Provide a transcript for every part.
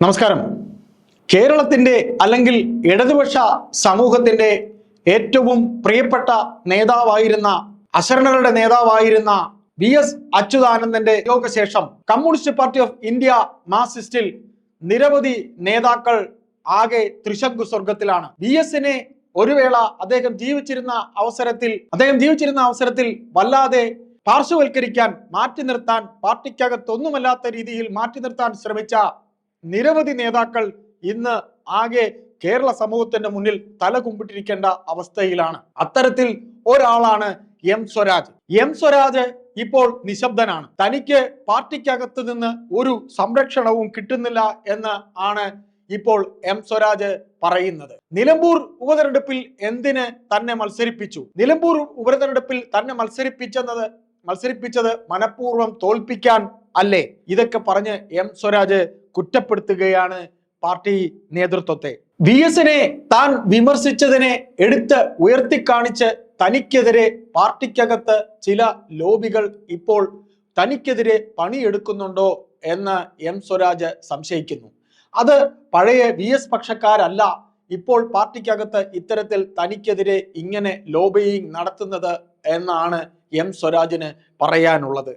നമസ്കാരം. കേരളത്തിന്റെ അല്ലെങ്കിൽ ഇടതുപക്ഷ സമൂഹത്തിന്റെ ഏറ്റവും പ്രിയപ്പെട്ട നേതാവായിരുന്ന അശരണരുടെ നേതാവായിരുന്ന വി എസ് അച്യുതാനന്ദന്റെ യോഗശേഷം കമ്മ്യൂണിസ്റ്റ് പാർട്ടി ഓഫ് ഇന്ത്യ മാർസിസ്റ്റിൽ നിരവധി നേതാക്കൾ ആകെ ത്രിശങ്കു സ്വർഗത്തിലാണ് വി എസിനെ ഒരു വേള അദ്ദേഹം ജീവിച്ചിരുന്ന അവസരത്തിൽ അദ്ദേഹം ജീവിച്ചിരുന്ന അവസരത്തിൽ വല്ലാതെ പാർശ്വവൽക്കരിക്കാൻ മാറ്റി നിർത്താൻ പാർട്ടിക്കകത്തൊന്നുമല്ലാത്ത രീതിയിൽ മാറ്റി നിർത്താൻ ശ്രമിച്ച നിരവധി നേതാക്കൾ ഇന്ന് ആകെ കേരള സമൂഹത്തിന്റെ മുന്നിൽ തല കുമ്പിട്ടിരിക്കേണ്ട അവസ്ഥയിലാണ്. അത്തരത്തിൽ ഒരാളാണ് എം സ്വരാജ്. എം സ്വരാജ് ഇപ്പോൾ നിശബ്ദനാണ്. തനിക്ക് പാർട്ടിക്കകത്ത് നിന്ന് ഒരു സംരക്ഷണവും കിട്ടുന്നില്ല എന്ന് ആണ് ഇപ്പോൾ എം സ്വരാജ് പറയുന്നത്. നിലമ്പൂർ ഉപതെരഞ്ഞെടുപ്പിൽ എന്തിന് തന്നെ മത്സരിപ്പിച്ചു? നിലമ്പൂർ ഉപതെരഞ്ഞെടുപ്പിൽ തന്നെ മത്സരിപ്പിച്ചെന്നത് മത്സരിപ്പിച്ചത് മനഃപൂർവം തോൽപ്പിക്കാൻ അല്ലേ? ഇതൊക്കെ പറഞ്ഞ് എം സ്വരാജ് കുറ്റപ്പെടുത്തുകയാണ് പാർട്ടി നേതൃത്വത്തെ. വി എസിനെ താൻ വിമർശിച്ചതിനെ എടുത്ത് ഉയർത്തിക്കാണിച്ച് തനിക്കെതിരെ പാർട്ടിക്കകത്ത് ചില ലോബികൾ ഇപ്പോൾ തനിക്കെതിരെ പണിയെടുക്കുന്നുണ്ടോ എന്ന് എം സ്വരാജ് സംശയിക്കുന്നു. അത് പഴയ വി എസ് പക്ഷക്കാരല്ല. ഇപ്പോൾ പാർട്ടിക്കകത്ത് ഇത്തരത്തിൽ തനിക്കെതിരെ ഇങ്ങനെ ലോബിയിങ് നടത്തുന്നത് എന്നാണ് എം സ്വരാജിന് പറയാനുള്ളത്.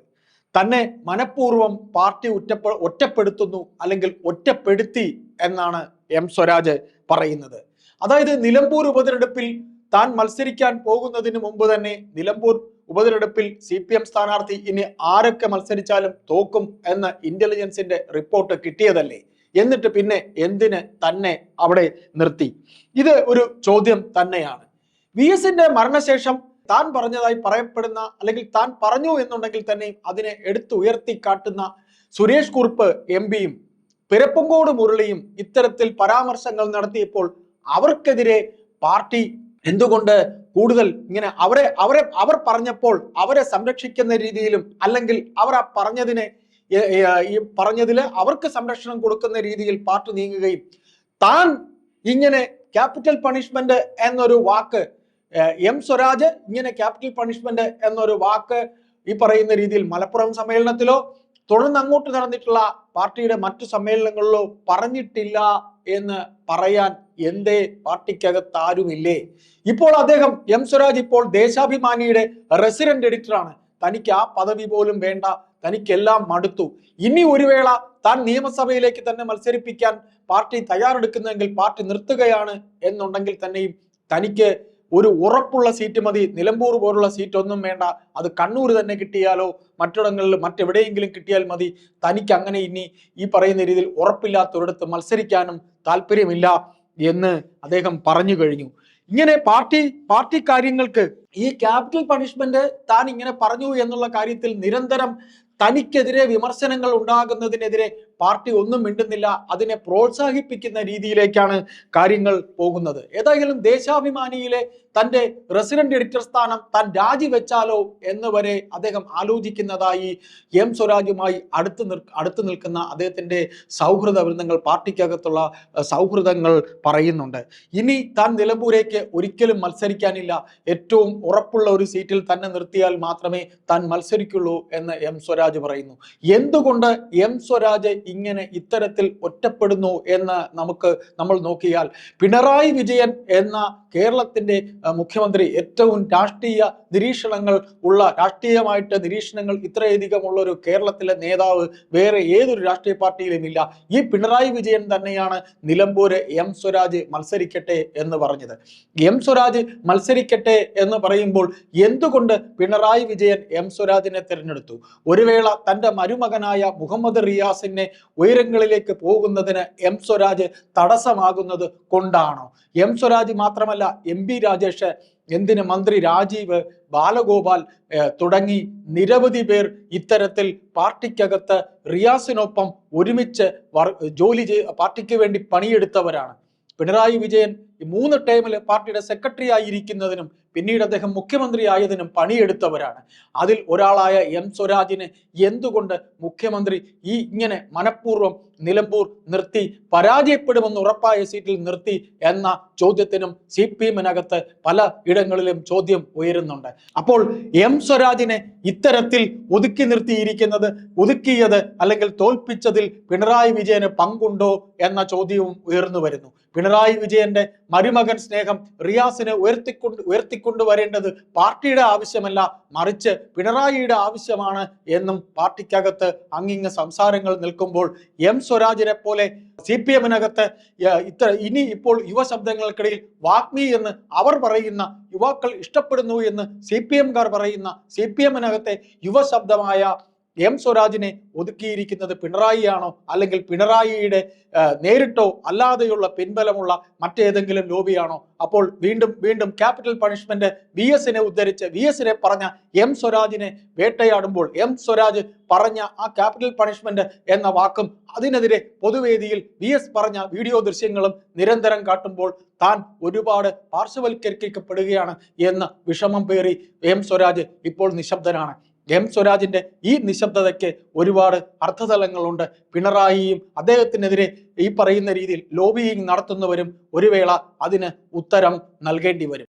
തന്നെ മനഃപൂർവം പാർട്ടി ഒറ്റപ്പെ ഒറ്റപ്പെടുത്തുന്നു അല്ലെങ്കിൽ ഒറ്റപ്പെടുത്തി എന്നാണ് എം സ്വരാജ് പറയുന്നത്. അതായത് നിലമ്പൂർ ഉപതെരഞ്ഞെടുപ്പിൽ താൻ മത്സരിക്കാൻ പോകുന്നതിന് മുമ്പ് തന്നെ നിലമ്പൂർ ഉപതെരഞ്ഞെടുപ്പിൽ സി പി എം സ്ഥാനാർത്ഥി ഇനി ആരൊക്കെ മത്സരിച്ചാലും തോക്കും എന്ന ഇന്റലിജൻസിന്റെ റിപ്പോർട്ട് കിട്ടിയതല്ലേ? എന്നിട്ട് പിന്നെ എന്തിന് തന്നെ അവിടെ നിർത്തി? ഇത് ഒരു ചോദ്യം തന്നെയാണ്. വി എസിന്റെ മരണശേഷം താൻ പറഞ്ഞതായി പറയപ്പെടുന്ന അല്ലെങ്കിൽ താൻ പറഞ്ഞു എന്നുണ്ടെങ്കിൽ തന്നെ അതിനെ എടുത്തു ഉയർത്തി കാട്ടുന്ന സുരേഷ് കുറുപ്പ് എം പിയും പിരപ്പുംകോട് മുരളിയും ഇത്തരത്തിൽ പരാമർശങ്ങൾ നടത്തിയപ്പോൾ അവർക്കെതിരെ പാർട്ടി എന്തുകൊണ്ട് കൂടുതൽ ഇങ്ങനെ അവരെ അവരെ അവർ പറഞ്ഞപ്പോൾ അവരെ സംരക്ഷിക്കുന്ന രീതിയിലും അല്ലെങ്കിൽ അവർ ആ പറഞ്ഞതിനെ ഈ പറഞ്ഞതിൽ അവർക്ക് സംരക്ഷണം കൊടുക്കുന്ന രീതിയിൽ പാർട്ടി നീങ്ങുകയും താൻ ഇങ്ങനെ ക്യാപിറ്റൽ പണിഷ്മെന്റ് എന്നൊരു വാക്ക് എം സ്വരാജ് ഇങ്ങനെ ക്യാപിറ്റൽ പണിഷ്മെന്റ് എന്നൊരു വാക്ക് ഈ പറയുന്ന രീതിയിൽ മലപ്പുറം സമ്മേളനത്തിലോ തുടർന്ന് അങ്ങോട്ട് നടന്നിട്ടുള്ള പാർട്ടിയുടെ മറ്റു സമ്മേളനങ്ങളിലോ പറഞ്ഞിട്ടില്ല എന്ന് പറയാൻ എന്തേ പാർട്ടിക്കകത്ത് ആരുമില്ലേ? ഇപ്പോൾ അദ്ദേഹം എം സ്വരാജ് ഇപ്പോൾ ദേശാഭിമാനിയുടെ റെസിഡന്റ് എഡിറ്ററാണ്. തനിക്ക് ആ പദവി പോലും വേണ്ട. തനിക്കെല്ലാം മടുത്തു. ഇനി ഒരു വേള താൻ നിയമസഭയിലേക്ക് തന്നെ മത്സരിപ്പിക്കാൻ പാർട്ടി തയ്യാറെടുക്കുന്നെങ്കിൽ പാർട്ടി നിർത്തുകയാണ് എന്നുണ്ടെങ്കിൽ തന്നെയും തനിക്ക് ഒരു ഉറപ്പുള്ള സീറ്റ് മതി. നിലമ്പൂർ പോലുള്ള സീറ്റ് ഒന്നും വേണ്ട. അത് കണ്ണൂർ തന്നെ കിട്ടിയാലോ മറ്റിടങ്ങളിൽ മറ്റെവിടെയെങ്കിലും കിട്ടിയാൽ മതി. തനിക്ക് അങ്ങനെ ഇനി ഈ പറയുന്ന രീതിയിൽ ഉറപ്പില്ലാത്തൊരിടത്ത് മത്സരിക്കാനും താല്പര്യമില്ല എന്ന് അദ്ദേഹം പറഞ്ഞു കഴിഞ്ഞു. ഇങ്ങനെ പാർട്ടി പാർട്ടി കാര്യങ്ങൾക്ക് ഈ ക്യാപിറ്റൽ പണിഷ്മെന്റ് താൻ ഇങ്ങനെ പറഞ്ഞു എന്നുള്ള കാര്യത്തിൽ നിരന്തരം തനിക്കെതിരെ വിമർശനങ്ങൾ ഉണ്ടാകുന്നതിനെതിരെ പാർട്ടി ഒന്നും മിണ്ടുന്നില്ല അതിനെ പ്രോത്സാഹിപ്പിക്കുന്ന രീതിയിലേക്കാണ് കാര്യങ്ങൾ പോകുന്നത്. ഏതായാലും ദേശാഭിമാനിയിലെ തന്റെ റെസിഡന്റ് എഡിറ്റർ സ്ഥാനം താൻ രാജിവെച്ചാലോ എന്ന് വരെ അദ്ദേഹം ആലോചിക്കുന്നതായി എം സ്വരാജുമായി അടുത്ത് നിർ അടുത്ത് നിൽക്കുന്ന അദ്ദേഹത്തിന്റെ സൗഹൃദ വൃന്ദങ്ങൾ പാർട്ടിക്കകത്തുള്ള സൗഹൃദങ്ങൾ പറയുന്നുണ്ട്. ഇനി താൻ നിലമ്പൂരേക്ക് ഒരിക്കലും മത്സരിക്കാനില്ല. ഏറ്റവും ഉറപ്പുള്ള ഒരു സീറ്റിൽ തന്നെ നിർത്തിയാൽ മാത്രമേ താൻ മത്സരിക്കുള്ളൂ എന്ന് എം സ്വരാജ് പറയുന്നു. എന്തുകൊണ്ട് എം സ്വരാജ് ഇങ്ങനെ ഇത്തരത്തിൽ ഒറ്റപ്പെടുന്നു എന്ന് നമുക്ക് നമ്മൾ നോക്കിയാൽ പിണറായി വിജയൻ എന്ന കേരളത്തിന്റെ മുഖ്യമന്ത്രി ഏറ്റവും രാഷ്ട്രീയ നിരീക്ഷണങ്ങൾ ഉള്ള രാഷ്ട്രീയമായിട്ട് നിരീക്ഷണങ്ങൾ ഇത്രയധികമുള്ള ഒരു കേരളത്തിലെ നേതാവ് വേറെ ഏതൊരു രാഷ്ട്രീയ പാർട്ടിയിലും ഇല്ല. ഈ പിണറായി വിജയൻ തന്നെയാണ് നിലമ്പൂര് എം സ്വരാജ് മത്സരിക്കട്ടെ എന്ന് പറഞ്ഞത്. എം സ്വരാജ് മത്സരിക്കട്ടെ എന്ന് പറയുമ്പോൾ എന്തുകൊണ്ട് പിണറായി വിജയൻ എം സ്വരാജിനെ തിരഞ്ഞെടുത്തു? ഒരു വേള തന്റെ മരുമകനായ മുഹമ്മദ് റിയാസിനെ ഉയരങ്ങളിലേക്ക് പോകുന്നതിന് എം സ്വരാജ് തടസ്സമാകുന്നത് കൊണ്ടാണോ? എം സ്വരാജ് മാത്രമല്ല എം പി രാജേഷ് എന്തിന് മന്ത്രി രാജീവ് ബാലഗോപാൽ തുടങ്ങി നിരവധി പേർ ഇത്തരത്തിൽ പാർട്ടിക്കകത്ത് റിയാസിനൊപ്പം ഒരുമിച്ച് ജോലി ചെയ് പാർട്ടിക്ക് വേണ്ടി പണിയെടുത്തവരാണ്. പിണറായി വിജയൻ മൂന്ന് ടൈമിൽ പാർട്ടിയുടെ സെക്രട്ടറി ആയിരിക്കുന്നതിനും പിന്നീട് അദ്ദേഹം മുഖ്യമന്ത്രിയായതിനും പണിയെടുത്തവരാണ്. അതിൽ ഒരാളായ എം സ്വരാജിന് എന്തുകൊണ്ട് മുഖ്യമന്ത്രി ഈ ഇങ്ങനെ മനഃപൂർവം നിലമ്പൂർ നിർത്തി പരാജയപ്പെടുമെന്ന് ഉറപ്പായ സീറ്റിൽ നിർത്തി എന്ന ചോദ്യത്തിനും സി പി എമ്മിനകത്ത് പല ഇടങ്ങളിലും ചോദ്യം ഉയരുന്നുണ്ട്. അപ്പോൾ എം സ്വരാജിനെ ഇത്തരത്തിൽ ഒതുക്കി നിർത്തിയിരിക്കുന്നത് ഒതുക്കിയത് അല്ലെങ്കിൽ തോൽപ്പിച്ചതിൽ പിണറായി വിജയന് പങ്കുണ്ടോ എന്ന ചോദ്യവും ഉയർന്നു വരുന്നു. പിണറായി വിജയന്റെ മരുമകൻ സ്നേഹം റിയാസിനെ ഉയർത്തിക്കൊണ്ട് ഉയർത്തിക്കൊണ്ടുവരേണ്ടത് പാർട്ടിയുടെ ആവശ്യമല്ല മറിച്ച് പിണറായിയുടെ ആവശ്യമാണ് എന്നും പാർട്ടിക്കകത്ത് അങ്ങിങ്ങ് സംസാരങ്ങൾ നിൽക്കുമ്പോൾ എം സ്വരാജിനെ പോലെ സി പി എമ്മിനകത്ത് ഇത്ര ഇനി ഇപ്പോൾ യുവശബ്ദങ്ങൾക്കിടയിൽ വാഗ്മി എന്ന് അവർ പറയുന്ന യുവാക്കൾ ഇഷ്ടപ്പെടുന്നു എന്ന് സി പി എംകാർ പറയുന്ന സി പി എമ്മിനകത്തെ യുവശബ്ദമായ എം സ്വരാജിനെ ഒതുക്കിയിരിക്കുന്നത് പിണറായിയാണോ? അല്ലെങ്കിൽ പിണറായിയുടെ നേരിട്ടോ അല്ലാതെയുള്ള പിൻബലമുള്ള മറ്റേതെങ്കിലും ലോബിയാണോ? അപ്പോൾ വീണ്ടും വീണ്ടും ക്യാപിറ്റൽ പണിഷ്മെന്റ് വി എസിനെ ഉദ്ധരിച്ച് വി എസിനെ പറഞ്ഞ എം സ്വരാജിനെ വേട്ടയാടുമ്പോൾ എം സ്വരാജ് പറഞ്ഞ ആ ക്യാപിറ്റൽ പണിഷ്മെന്റ് എന്ന വാക്കും അതിനെതിരെ പൊതുവേദിയിൽ വി എസ് പറഞ്ഞ വീഡിയോ ദൃശ്യങ്ങളും നിരന്തരം കാട്ടുമ്പോൾ താൻ ഒരുപാട് പാർശ്വവൽക്കരിക്കപ്പെടുകയാണ് എന്ന് വിഷമം പേറി എം സ്വരാജ് ഇപ്പോൾ നിശബ്ദനാണ്. എം സ്വരാജിന്റെ ഈ നിശബ്ദതയ്ക്ക് ഒരുപാട് അർത്ഥതലങ്ങളുണ്ട് പിണറായിയും അദ്ദേഹത്തിനെതിരെ ഈ പറയുന്ന രീതിയിൽ ലോബിയിങ് നടത്തുന്നവരും ഒരു വേള അതിന് ഉത്തരം നൽകേണ്ടി വരും.